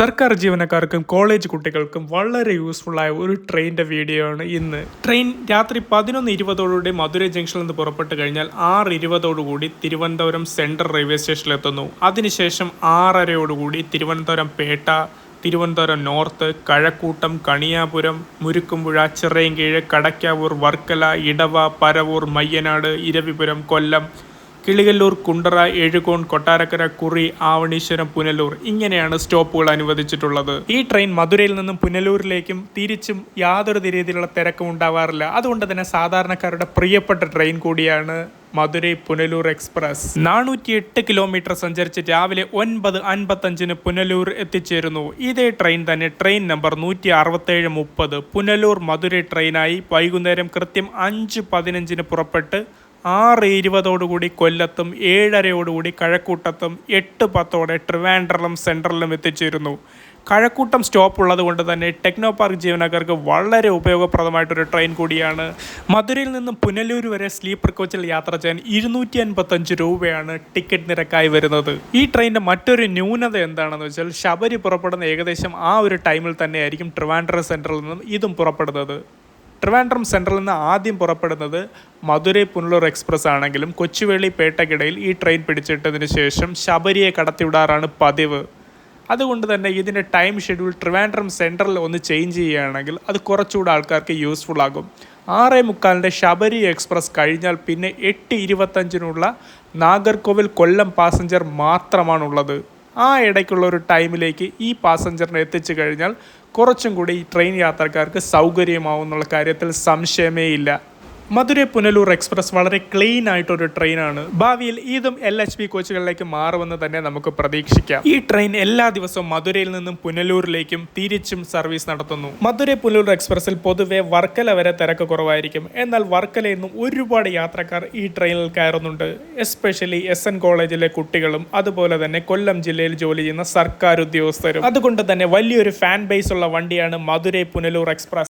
സർക്കാർ ജീവനക്കാർക്കും കോളേജ് കുട്ടികൾക്കും വളരെ യൂസ്ഫുൾ ആയ ഒരു ട്രെയിനിന്റെ വീഡിയോ ആണ് ഇന്ന്. ട്രെയിൻ രാത്രി പതിനൊന്ന് ഇരുപതോടുകൂടി മധുര ജംഗ്ഷനിൽ നിന്ന് പുറപ്പെട്ട് കഴിഞ്ഞാൽ ആറ് ഇരുപതോടുകൂടി തിരുവനന്തപുരം സെൻട്രൽ റെയിൽവേ സ്റ്റേഷനിൽ എത്തുന്നു. അതിനുശേഷം ആറരയോടുകൂടി തിരുവനന്തപുരം പേട്ട തിരുവനന്തപുരം നോർത്ത് കഴക്കൂട്ടം കണിയാപുരം മുരുക്കുമ്പുഴ ചിറയൻകീഴ് കടക്കാവൂർ വർക്കല ഇടവ പരവൂർ മയ്യനാട് ഇരവിപുരം കൊല്ലം കിളികല്ലൂർ കുണ്ടറ എഴുകോൺ കൊട്ടാരക്കര കുറി ആവണീശ്വരം പുനലൂർ ഇങ്ങനെയാണ് സ്റ്റോപ്പുകൾ അനുവദിച്ചിട്ടുള്ളത്. ഈ ട്രെയിൻ മധുരയിൽ നിന്നും പുനലൂരിലേക്കും തിരിച്ചും യാതൊരു രീതിയിലുള്ള തിരക്കും ഉണ്ടാവാറില്ല. അതുകൊണ്ട് തന്നെ സാധാരണക്കാരുടെ പ്രിയപ്പെട്ട ട്രെയിൻ കൂടിയാണ് മധുരൈ പുനലൂർ എക്സ്പ്രസ്. നാനൂറ്റി എട്ട് കിലോമീറ്റർ സഞ്ചരിച്ച് രാവിലെ ഒൻപത് അൻപത്തഞ്ചിന് പുനലൂർ എത്തിച്ചേരുന്നു. ഇതേ ട്രെയിൻ തന്നെ ട്രെയിൻ നമ്പർ നൂറ്റി അറുപത്തേഴ് മുപ്പത്. പുനലൂർ മധുരൈ ട്രെയിനായി വൈകുന്നേരം കൃത്യം അഞ്ച് പതിനഞ്ചിന് പുറപ്പെട്ട് ആറ് ഇരുപതോടുകൂടി കൊല്ലത്തും ഏഴരയോടുകൂടി കഴക്കൂട്ടത്തും എട്ട് പത്തോടെ ട്രിവാൻഡ്രലും സെൻട്രലിലും എത്തിച്ചേരുന്നു. കഴക്കൂട്ടം സ്റ്റോപ്പ് ഉള്ളത് കൊണ്ട് തന്നെ ടെക്നോ പാർക്ക് ജീവനക്കാർക്ക് വളരെ ഉപയോഗപ്രദമായിട്ടൊരു ട്രെയിൻ കൂടിയാണ്. മധുരയിൽ നിന്നും പുനലൂർ വരെ സ്ലീപ്പർ കോച്ചിൽ യാത്ര ചെയ്യാൻ ഇരുന്നൂറ്റി അൻപത്തഞ്ച് രൂപയാണ് ടിക്കറ്റ് നിരക്കായി വരുന്നത്. ഈ ട്രെയിനിന്റെ മറ്റൊരു ന്യൂനത എന്താണെന്ന് വെച്ചാൽ ശബരി പുറപ്പെടുന്ന ഏകദേശം ആ ഒരു ടൈമിൽ തന്നെയായിരിക്കും ട്രിവാൻഡ്രം സെന്ററിൽ നിന്നും ഇതും പുറപ്പെടുന്നത്. ട്രിവാൻഡ്രം സെന്ററിൽ നിന്ന് ആദ്യം പുറപ്പെടുന്നത് മധുരൈ പുനലൂർ എക്സ്പ്രസ് ആണെങ്കിലും കൊച്ചുവേളി പേട്ടക്കിടയിൽ ഈ ട്രെയിൻ പിടിച്ചിട്ടതിന് ശേഷം ശബരിയെ കടത്തിവിടാറാണ് പതിവ്. അതുകൊണ്ട് തന്നെ ഇതിന്റെ ടൈം ഷെഡ്യൂൾ ട്രിവാൻഡ്രം സെന്ററിൽ ഒന്ന് ചേഞ്ച് ചെയ്യുകയാണെങ്കിൽ അത് കുറച്ചുകൂടെ ആൾക്കാർക്ക് യൂസ്ഫുൾ ആകും. ആറേ മുക്കാലിന്റെ ശബരി എക്സ്പ്രസ് കഴിഞ്ഞാൽ പിന്നെ എട്ട് ഇരുപത്തഞ്ചിനുള്ള നാഗർകോവിൽ കൊല്ലം പാസഞ്ചർ മാത്രമാണുള്ളത്. ആ ഇടയ്ക്കുള്ള ഒരു ടൈമിലേക്ക് ഈ പാസഞ്ചറിനെ എത്തിച്ചു കഴിഞ്ഞാൽ കുറച്ചും കൂടി ഈ ട്രെയിൻ യാത്രക്കാർക്ക് സൗകര്യമാവും എന്നുള്ള കാര്യത്തിൽ സംശയമേ ഇല്ല. മധുരൈ പുനലൂർ എക്സ്പ്രസ് വളരെ ക്ലീൻ ആയിട്ടൊരു ട്രെയിനാണ് ഭാവിയിൽ ഇതും എൽ എച്ച് പി കോച്ചുകളിലേക്ക് മാറുമെന്ന് തന്നെ നമുക്ക് പ്രതീക്ഷിക്കാം. ഈ ട്രെയിൻ എല്ലാ ദിവസവും മധുരയിൽ നിന്നും പുനലൂരിലേക്കും തിരിച്ചും സർവീസ് നടത്തുന്നു. മധുരൈ പുനലൂർ എക്സ്പ്രസിൽ പൊതുവെ വർക്കല വരെ തിരക്ക് കുറവായിരിക്കും. എന്നാൽ വർക്കലയിൽ നിന്നും ഒരുപാട് യാത്രക്കാർ ഈ ട്രെയിനിൽ കയറുന്നുണ്ട്. എസ്പെഷ്യലി എസ് എൻ കോളേജിലെ കുട്ടികളും അതുപോലെ തന്നെ കൊല്ലം ജില്ലയിൽ ജോലി ചെയ്യുന്ന സർക്കാർ ഉദ്യോഗസ്ഥരും അതുകൊണ്ട് തന്നെ വലിയൊരു ഫാൻ ബേസ് ഉള്ള വണ്ടിയാണ് മധുരൈ പുനലൂർ എക്സ്പ്രസ്.